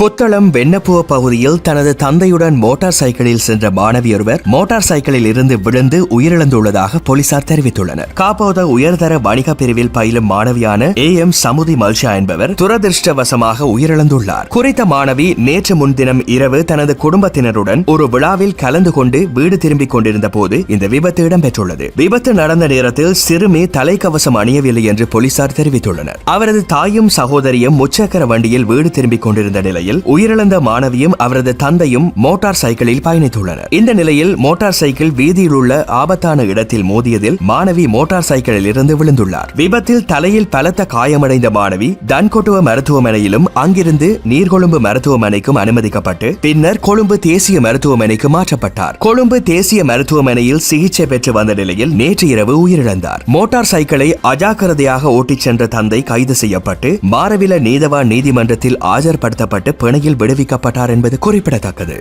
புத்தளம் வெண்ணப்புவ பகுதியில் தனது தந்தையுடன் மோட்டார் சைக்கிளில் சென்ற மாணவியொருவர் மோட்டார் சைக்கிளில் இருந்து விழுந்து உயிரிழந்துள்ளதாக போலீசார் தெரிவித்துள்ளனர். காப்போத உயர்தர வணிக பிரிவில் பயிலும் மாணவியான ஏ எம் சமுதி மல்ஷா என்பவர் துரதிருஷ்டவசமாக உயிரிழந்துள்ளார். குறித்த மாணவி நேற்று முன்தினம் இரவு தனது குடும்பத்தினருடன் ஒரு விழாவில் கலந்து கொண்டு வீடு திரும்பிக் கொண்டிருந்த போது இந்த விபத்து இடம்பெற்றுள்ளது. விபத்து நடந்த நேரத்தில் சிறுமி தலைக்கவசம் அணியவில்லை என்று போலீசார் தெரிவித்துள்ளனர். அவரது தாயும் சகோதரியும் முச்சக்கர வண்டியில் வீடு திரும்பிக் கொண்டிருந்த நிலை நிலையில் உயிரிழந்த மாணவியும் அவரது தந்தையும் மோட்டார் சைக்கிளில் பயணித்துள்ளனர். இந்த நிலையில் மோட்டார் சைக்கிள் வீதியில் உள்ள ஆபத்தான இடத்தில் மோதியதில் மாணவி மோட்டார் சைக்கிளில் இருந்து விழுந்துள்ளார். விபத்தில் தலையில் பலத்த காயமடைந்த மாணவி தன்கொட்டுவ மருத்துவமனையிலும் அங்கிருந்து நீர்கொழும்பு மருத்துவமனைக்கும் அனுமதிக்கப்பட்டு பின்னர் கொழும்பு தேசிய மருத்துவமனைக்கு மாற்றப்பட்டார். கொழும்பு தேசிய மருத்துவமனையில் சிகிச்சை பெற்று வந்த நிலையில் நேற்று இரவு உயிரிழந்தார். மோட்டார் சைக்கிளை அஜாக்கிரதையாக ஓட்டிச் சென்ற தந்தை கைது செய்யப்பட்டு மாரவில நீதவான் நீதிமன்றத்தில் ஆஜர்படுத்தப்பட்டு பிணையில் விடுவிக்கப்பட்டார் என்பது குறிப்பிடத்தக்கது.